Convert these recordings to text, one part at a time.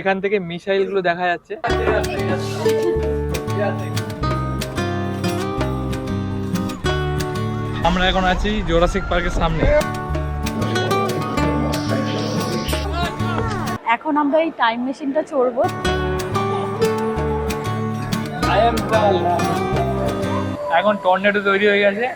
এখান থেকে মিসাইলগুলো দেখা যাচ্ছে। আমরা এখন আছি জোরাসিক পার্কের সামনে। এখন আমরা এই টাইম মেশিনটা চড়বো। এখন টর্নেডো তৈরি হয়ে গেছে।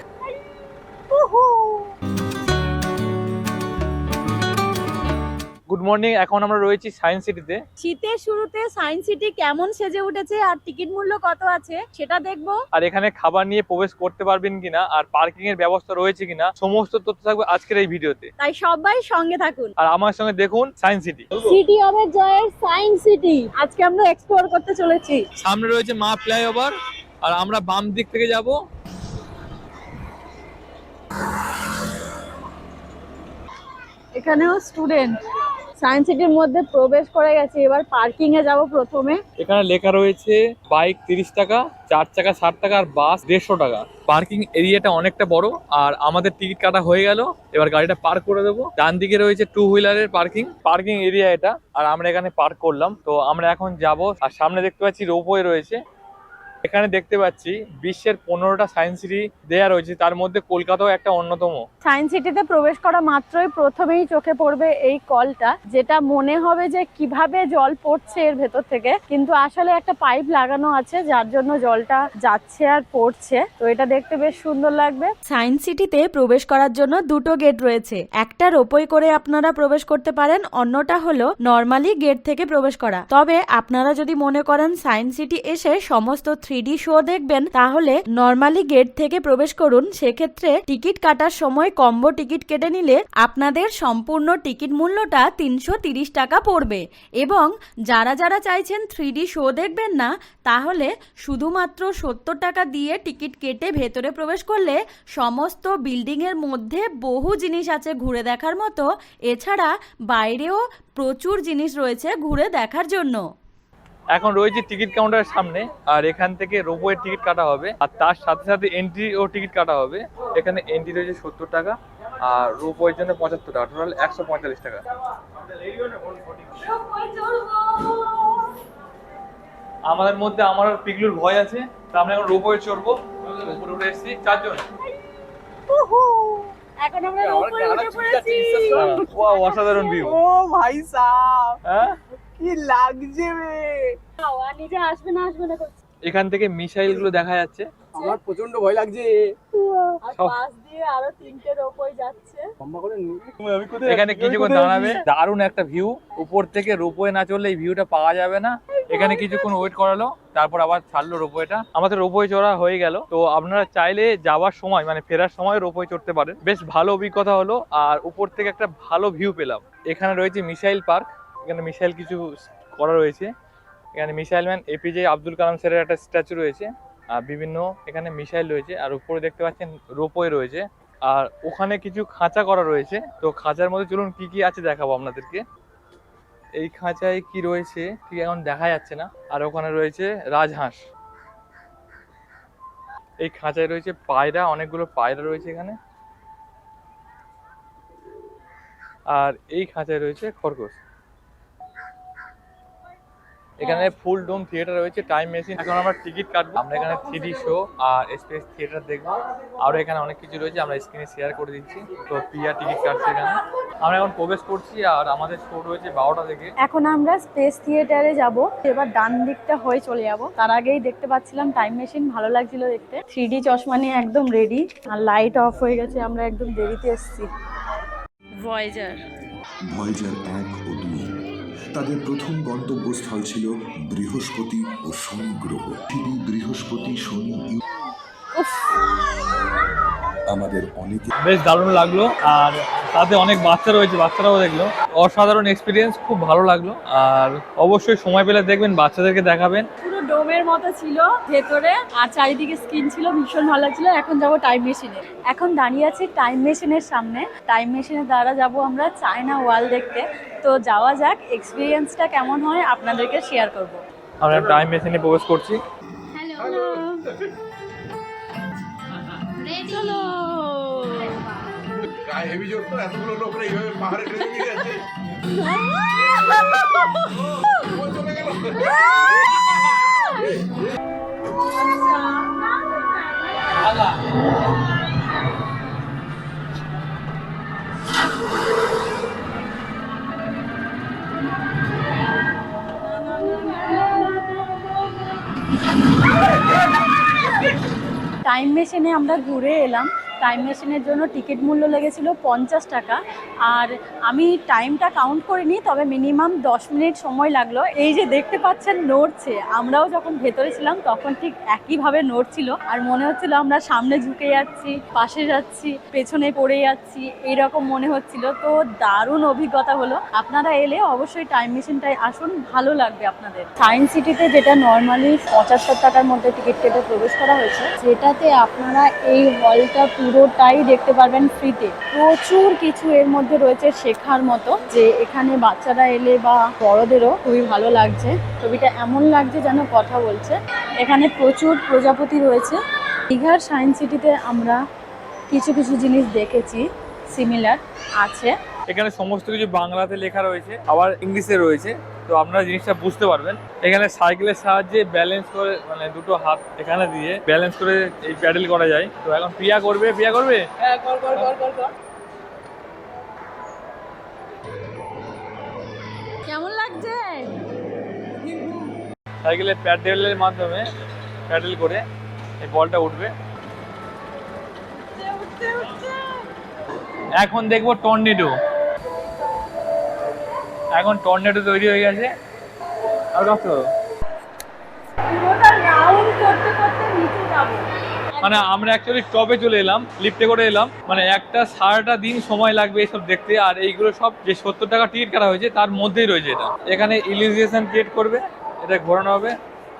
গুড মর্নিং এখন আমরা রয়েছি সায়েন্স সিটিতে শীতের শুরুতে সায়েন্স সিটি কেমন সেজে উঠেছে আর টিকিট মূল্য কত আছে সেটা দেখব। আর এখানে খাবার নিয়ে প্রবেশ করতে পারবেন কিনা আর পার্কিং এর ব্যবস্থা রয়েছে কিনা সমস্ত তথ্য থাকবে আজকের এই ভিডিওতে। তাই সবাই সঙ্গে থাকুন। আর আমার সঙ্গে দেখুন সায়েন্স সিটি সিটি অফ জয়ের সায়েন্স সিটি আজকে আমরা এক্সপ্লোর করতে চলেছি। সামনে রয়েছে মা ফ্লাইওভার আর আমরা বাম দিক থেকে যাব। এখানেও স্টুডেন্ট সায়েন্স সিটির মধ্যে প্রবেশ করে গেছে, এবার পার্কিং এ যাব প্রথমে। এখানে লেখা রয়েছে বাইক তিরিশ টাকা, চার চাকা ষাট টাকা, আর বাস দেড়শো টাকা। পার্কিং এরিয়াটা অনেকটা বড়, আর আমাদের টিকিট কাটা হয়ে গেল, এবার গাড়িটা পার্ক করে দেবো। ডান দিকে রয়েছে টু হুইলারের পার্কিং পার্কিং এরিয়া এটা, আর আমরা এখানে পার্ক করলাম। তো আমরা এখন যাব, আর সামনে দেখতে পাচ্ছি রোপওয়ে রয়েছে। এখানে দেখতে পাচ্ছি বিশ্বের পনেরোটা সায়েন্স সিটি দেয়া রয়েছে। তার মধ্যে কলকাতাও একটা অন্যতম। সায়েন্স সিটিতে প্রবেশ করা মাত্রই প্রথমেই চোখে পড়বে এই কলটা যেটা মনে হবে যে কীভাবে জল পড়ছে এর ভেতর থেকে। কিন্তু আসলে একটা পাইপ লাগানো আছে যার জন্য জলটা যাচ্ছে আর পড়ছে। তো এটা দেখতে বেশ সুন্দর লাগবে। সায়েন্স সিটিতে প্রবেশ করার জন্য দুটো গেট রয়েছে। একটা রোপই করে আপনারা প্রবেশ করতে পারেন অন্যটা হলো নর্মালি গেট থেকে প্রবেশ করা। তবে আপনারা যদি মনে করেন সায়েন্স সিটি এসে সমস্ত থ্রি শো দেখবেন, তাহলে নর্মালি গেট থেকে প্রবেশ করুন। সেক্ষেত্রে টিকিট কাটার সময় কম্বো টিকিট কেটে নিলে আপনাদের সম্পূর্ণ টিকিট মূল্যটা তিনশো টাকা পড়বে। এবং যারা যারা চাইছেন থ্রি শো দেখবেন না, তাহলে শুধুমাত্র সত্তর টাকা দিয়ে টিকিট কেটে ভেতরে প্রবেশ করলে সমস্ত বিল্ডিংয়ের মধ্যে বহু জিনিস আছে ঘুরে দেখার মতো। এছাড়া বাইরেও প্রচুর জিনিস রয়েছে ঘুরে দেখার জন্য। এখন রয়েছে টিকিট কাউন্টারের সামনে আর এখান থেকে রোপওয়ে টিকিট কাটা হবে আর তার সাথে সাথে এন্ট্রি ও টিকিট কাটা হবে। এখানে এন্ট্রি রয়েছে সত্তর টাকা আর রোপওয়ের জন্য পঁচাত্তর টাকা টোটাল একশো পঁয়তাল্লিশ টাকা। আমাদের মধ্যে আমার আর পিগলুর ভয় আছে তা আমরা এখন রোপওয়ে চড়বো। উপরে উঠে এসেছি চারজন। এখন আমরা রোপওয়ে উঠে পড়েছি। ওয়াও অসাধারণ ভিউ ও ভাই সাহ। হ্যাঁ? কি লাগছে রে? হাওয়া নিজে আসবে না আসবে না করছে। এখান থেকে মিসাইলগুলো দেখা যাচ্ছে। আমার প্রচণ্ড ভয় লাগছে। আর পাশ দিয়ে আরও তিনটে রোপওয়ে যাচ্ছে। করে। এখানে কিছুক্ষণ দাঁড়াবে। দারুণ একটা ভিউ উপর থেকে রোপওয়ে না চললে এই ভিউটা পাওয়া যাবে না। এখানে কিছুক্ষণ ওয়েট করালো তারপর আবার ছাড়লো রোপওয়েটা। আমাদের রোপওয়ে চড়া হয়ে গেল। তো আপনারা চাইলে যাওয়ার সময় মানে ফেরার সময় রোপওয়ে চড়তে পারেন। বেশ ভালো অভিজ্ঞতা হলো আর উপর থেকে একটা ভালো ভিউ পেলাম। এখানে রয়েছে মিসাইল পার্ক। এখানে মিসাইল কিছু করা রয়েছে। এখানে missile man APJ Abdul Kalam স্যারের একটা স্ট্যাচু রয়েছে। আর বিভিন্ন এখানে মিসাইল রয়েছে। আর উপরে দেখতে পাচ্ছেন রোপওয়ে রয়েছে। আর ওখানে কিছু খাঁচা করা রয়েছে। তো খাঁচার মধ্যে চলুন কি কি আছে দেখাবো আপনাদেরকে। এই খাঁচায় কি রয়েছে ঠিক এখন দেখা যাচ্ছে না। আর ওখানে রয়েছে রাজহাঁস। এই খাঁচায় রয়েছে পায়রা, অনেকগুলো পায়রা রয়েছে এখানে। আর এই খাঁচায় রয়েছে খরগোশ। এখানে ফুল ডোম থিয়েটার রয়েছে টাইম মেশিন এখন আমরা টিকিট কাটবো। আমরা এখানে থ্রি শো আর স্পেস থিয়েটার দেখব। আরও এখানে অনেক কিছু রয়েছে আমরা স্ক্রিনে শেয়ার করে দিচ্ছি। তো প্রিয়া টিকিট কাটছে এখানে। আমরা এখন প্রবেশ করছি আর আমাদের শো রয়েছে বারোটা থেকে। এখন আমরা স্পেস থিয়েটারে যাব। এবার ডান দিকটা হয়ে চলে যাব। তার আগেই দেখতে পাচ্ছিলাম টাইম মেশিন ভালো লাগছিল দেখতে। থ্রি ডি চশমা নিয়ে একদম রেডি আর লাইট অফ হয়ে গেছে আমরা একদম দেরিতে এসেছি। ভয়েজার ভয়েজার এক তাদের প্রথম গন্তব্যস্থল ছিল বৃহস্পতি ও শনি গ্রহ। তিনি বৃহস্পতি শনি আমাদের অনেকে বেশ দারুণ লাগল আর তাতে অনেক বাচ্চা রয়েছে বাচ্চারাও দেখল। অসাধারণ এক্সপিরিয়েন্স খুব ভালো লাগল আর অবশ্যই সময় পেলে দেখবেন বাচ্চাদেরকে দেখাবেন। পুরো ডোমের মতো ছিল ভেতরে আর চারিদিকে স্ক্রিন ছিল ভীষণ ভালো লাগছিল এখন যাব টাইম মেশিনে এখন দাঁড়িয়ে আছি টাইম মেশিনের সামনে টাইম মেশিনের দ্বারা যাব আমরা চায়না ওয়াল দেখতে তো যাওয়া যাক এক্সপিরিয়েন্সটা কেমন হয় আপনাদেরকে শেয়ার করব আমরা টাইম মেশিনে প্রবেশ করছি হ্যালো চলো গায়ে হেভি জোর তো এতগুলো লোকরা এইভাবে পাহাড়ে ট্রেনে নিয়ে গেছে টাইম মেশিনে আমরা ঘুরে এলাম। টাইম মেশিনের জন্য টিকিট মূল্য লেগেছিল পঞ্চাশ টাকা। আর আমি টাইমটা কাউন্ট করিনি, তবে মিনিমাম দশ মিনিট সময় লাগল। এই যে দেখতে পাচ্ছেন নড়ছে, আমরাও যখন ভেতরে ছিলাম তখন ঠিক একইভাবে নড়ছিল। আর মনে হচ্ছিল আমরা সামনে ঝুঁকে যাচ্ছি, পাশে যাচ্ছি, পেছনে পড়ে যাচ্ছি, এইরকম মনে হচ্ছিল। তো দারুণ অভিজ্ঞতা হলো। আপনারা এলে অবশ্যই টাইম মেশিনটাই আসুন, ভালো লাগবে আপনাদের। সায়েন্স সিটিতে যেটা নর্মালি পঁচাত্তর টাকার মধ্যে টিকিট কেটে প্রবেশ করা হয়েছে, সেটাতে আপনারা এই হলটা পুরোটাই দেখতে পারবেন ফ্রিতে প্রচুর কিছু এর মধ্যে রয়েছে শেখার মতো, যে এখানে বাচ্চারা এলে বা বড়দেরও খুবই ভালো লাগছে। ছবিটা এমন লাগছে যেন কথা বলছে। এখানে প্রচুর প্রজাপতি রয়েছে। দীঘার সায়েন্স সিটিতে আমরা কিছু কিছু জিনিস দেখেছি সিমিলার আছে। এখানে সমস্ত কিছু বাংলাতে লেখা রয়েছে আবার ইংলিশে রয়েছে তো আপনারা জিনিসটা বুঝতে পারবেন। এখানে সাইকেলের সাহায্যে ব্যালেন্স করে মানে দুটো হাত এখানে দিয়ে ব্যালেন্স করে এই প্যাডেল করা যায়। তো এখন প্রিয়া করবে প্রিয়া করবে? হ্যাঁ কর কর কর কর কর। কেমন লাগছে? সাইকেলের প্যাডেলের মাধ্যমে প্যাডেল করে এই বলটা উঠবে। এখন দেখব টর্নেডো এখন টর্নেডো তৈরি হয়ে গেছে। আর কত মানে আমরা অ্যাকচুয়ালি টপে চলে এলাম লিফটে করে এলাম। মানে একটা সারাটা দিন সময় লাগবে এসব দেখতে। আর এইগুলো সব যে সত্তর টাকা টিকিট কাটা হয়েছে তার মধ্যেই রয়েছে এটা। এখানে ইলিজিয়েশন ক্রিয়েট করবে এটা ঘোরানো হবে।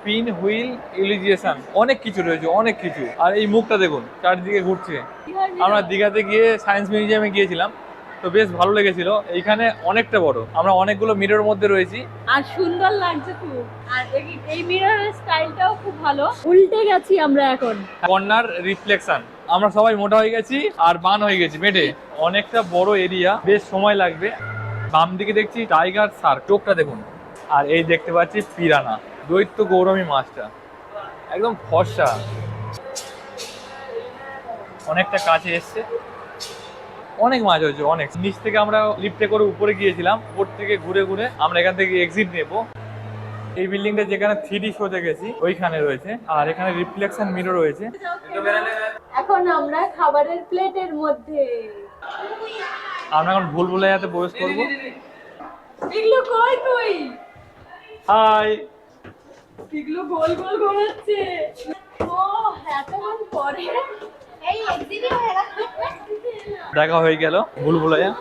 পিন হুইল ইলিজিয়েশন অনেক কিছু রয়েছে অনেক কিছু। আর এই মুখটা দেখুন চারদিকে ঘুরছে। আমরা দীঘাতে গিয়ে সায়েন্স মিউজিয়ামে গিয়েছিলাম। তো বেশ ভালো লেগেছিল। এইখানে অনেকটা বড়। আমরা অনেকগুলো মিরর মধ্যে রয়েছি। আর সুন্দর লাগছে খুব। আর এই- মিররের স্টাইলটাও খুব ভালো। উল্টে গেছি আমরা এখন। কর্নার রিফ্লেকশন আমরা সবাই মোটা হয়ে গেছি আর বান হয়ে গেছি বেটে অনেকটা বড় এরিয়া বেশ সময় লাগবে। বাম দিকে দেখছি টাইগার শার্ক চোখটা দেখুন। আর এই দেখতে পাচ্ছি পিরানা। দৈত্য গৌরমী মাছটা। একদম ফর্সা। অনেকটা কাছে এসছে। অনেক মাছ হয়েছে অনেক। নিচ থেকে আমরা লিফটে করে উপরে গিয়েছিলাম উপর থেকে ঘুরে ঘুরে আমরা এখান থেকে এক্সিট নেব। এই বিল্ডিংটা যেখানে থ্রি শো দেখেছি ওইখানে রয়েছে। আর এখানে রিফ্লেকশন মিরর রয়েছে। এখন আমরা খাবারের প্লেটের মধ্যে। আমরা এখন ভুল ভুলে যাতে প্রবেশ করব। এগুলো কই তুই? হাই এগুলো গোল গোল ঘোরাচ্ছে ও এতক্ষণ পরে দেখা হয়ে গেল ভুল ভুলাইয়া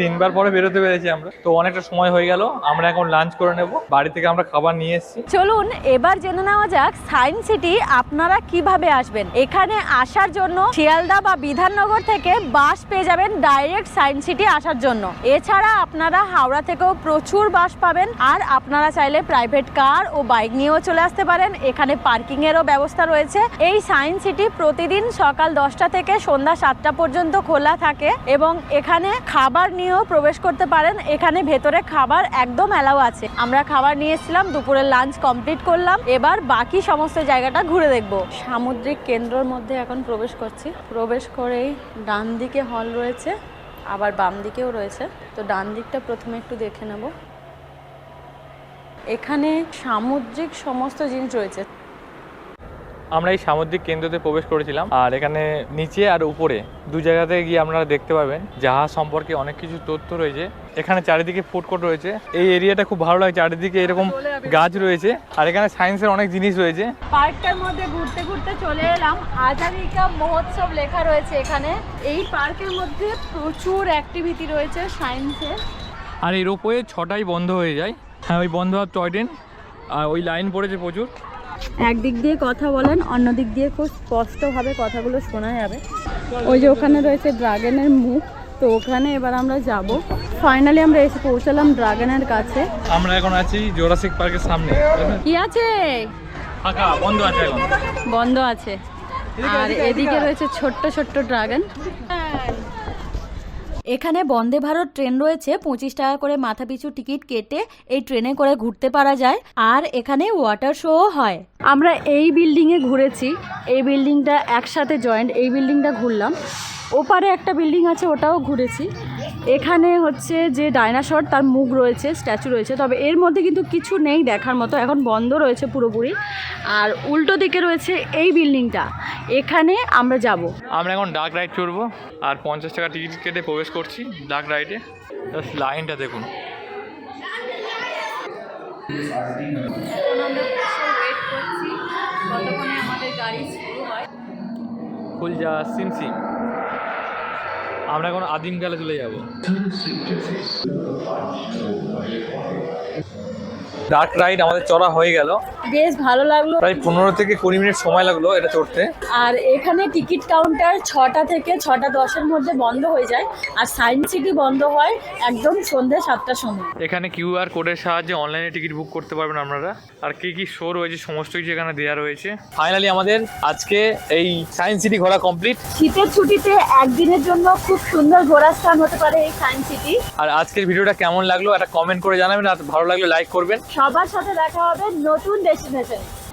তিনবার পরে বেরোতে পেরেছি আমরা। তো অনেকটা সময় হয়ে গেল, আমরা এখন লাঞ্চ করে নেব। বাড়ি থেকে আমরা খাবার নিয়ে এসেছি। চলুন, এবার জেনে নেওয়া যাক সায়েন্স সিটি আপনারা কীভাবে আসবেন। এখানে আসার জন্য শিয়ালদা বা বিধাননগর থেকে বাস পেয়ে যাবেন ডাইরেক্ট সায়েন্স সিটি আসার জন্য। এছাড়া আপনারা হাওড়া থেকেও প্রচুর বাস পাবেন, আর আপনারা চাইলে প্রাইভেট কার ও বাইক নিয়েও চলে আসতে পারেন। এখানে পার্কিং এরও ব্যবস্থা রয়েছে। এই সায়েন্স সিটি প্রতিদিন সকাল দশটা থেকে সন্ধ্যা সাতটা পর্যন্ত খোলা থাকে এবং এখানে খাবার নিয়েও প্রবেশ করতে পারেন। এখানে ভেতরে খাবার একদম অ্যালাউ আছে। আমরা খাবার নিয়ে এসেছিলাম দুপুরের লাঞ্চ কমপ্লিট করলাম। এবার বাকি সমস্ত জায়গাটা ঘুরে দেখব। সামুদ্রিক কেন্দ্রর মধ্যে এখন প্রবেশ করছি। প্রবেশ করেই ডান দিকে হল রয়েছে, আবার বাম দিকেও রয়েছে। তো ডান দিকটা প্রথমে একটু দেখে নেব। এখানে সামুদ্রিক সমস্ত জিনিস রয়েছে। আমরা এই সামুদ্রিক কেন্দ্রতে প্রবেশ করেছিলাম। আর এখানে নিচে আর উপরে দু জায়গাতে গিয়ে আপনারা দেখতে পাবেন জাহাজ সম্পর্কে অনেক কিছু তথ্য রয়েছে। এখানে চারিদিকে ফুড কোর্ট রয়েছে। এই এরিয়াটা খুব ভালো লাগে চারিদিকে এরকম গাছ রয়েছে। আর এখানে সায়েন্সের অনেক জিনিস রয়েছে। পার্কটার মধ্যে ঘুরতে ঘুরতে চলে এলাম। আজারিকা মহোৎসব লেখা রয়েছে এখানে। এই পার্কের মধ্যে প্রচুর অ্যাক্টিভিটি রয়েছে সায়েন্সের আর এই রোপওয়ে ছটাই বন্ধ হয়ে যায়। হ্যাঁ ওই বন্ধ হওয়ার টয় ট্রেন। আর ওই লাইন পড়েছে প্রচুর। একদিক দিয়ে কথা বলেন অন্য দিক দিয়ে খুব স্পষ্টভাবে কথাগুলো শোনা যাবে। ওই যে ওখানে রয়েছে ড্রাগনের মুখ তো ওখানে এবার আমরা যাব। ফাইনালি আমরা এসে পৌঁছালাম ড্রাগনের কাছে। আমরা এখন আছি জোরাসিক পার্কের সামনে। কি আছে? ফাঁকা বন্ধ আছে এখন। বন্ধ আছে। আর এদিকে রয়েছে ছোট্ট ছোট্ট ড্রাগন। এখানে বন্দে ভারত ট্রেন রয়েছে, পঁচিশ টাকা করে মাথা পিছু টিকিট কেটে এই ট্রেনে করে ঘুরতে পারা যায়, আর এখানে ওয়াটার শোও হয়। আমরা এই বিল্ডিংয়ে ঘুরেছি, এই বিল্ডিংটা একসাথে জয়েন্ট এই বিল্ডিংটা ঘুরলাম। ওপারে একটা বিল্ডিং আছে, ওটাও ঘুরেছি। এখানে হচ্ছে যে ডাইনাসর তার মুখ রয়েছে স্ট্যাচু রয়েছে তবে এর মধ্যে কিন্তু কিছু নেই দেখার মতো। এখন বন্ধ রয়েছে পুরোপুরি। আর উল্টো দিকে রয়েছে এই বিল্ডিংটা। এখানে আমরা যাব। আমরা এখন ডাক রাইড চড়বো আর পঞ্চাশ টাকা টিকিট কেটে প্রবেশ করছি ডাক রাইডে লাইনটা দেখুন। ফুলজা সিমসিম আমরা এখন আদিমকালে চলে যাব। ডার্ক রাইড আমাদের চড়া হয়ে গেল। বেশ ভালো লাগল। প্রায় পনেরো থেকে কুড়ি মিনিট সময় লাগল এটা চড়তে। আর এখানে টিকিট কাউন্টার ছটা থেকে ছটা দশের মধ্যে বন্ধ হয়ে যায় আর সায়েন্স সিটি বন্ধ হয় একদম সন্ধ্যে সাতটার সময়। এখানে কিউআর কোডের সাহায্যে অনলাইনে টিকিট বুক করতে পারবেন আপনারা। আর কি কি শো রয়েছে সমস্ত কিছু এখানে দেওয়া রয়েছে। ফাইনালি আমাদের আজকে এই সায়েন্স সিটি ঘোরা কমপ্লিট শীতের ছুটিতে একদিনের জন্য খুব সুন্দর ঘোরার স্থান হতে পারে এই সায়েন্স সিটি। আর আজকের ভিডিওটা কেমন লাগল একটা কমেন্ট করে জানাবেন। আর ভালো লাগলে লাইক করবেন। সবার সাথে দেখা হবে নতুন ডেস্টিনেশনে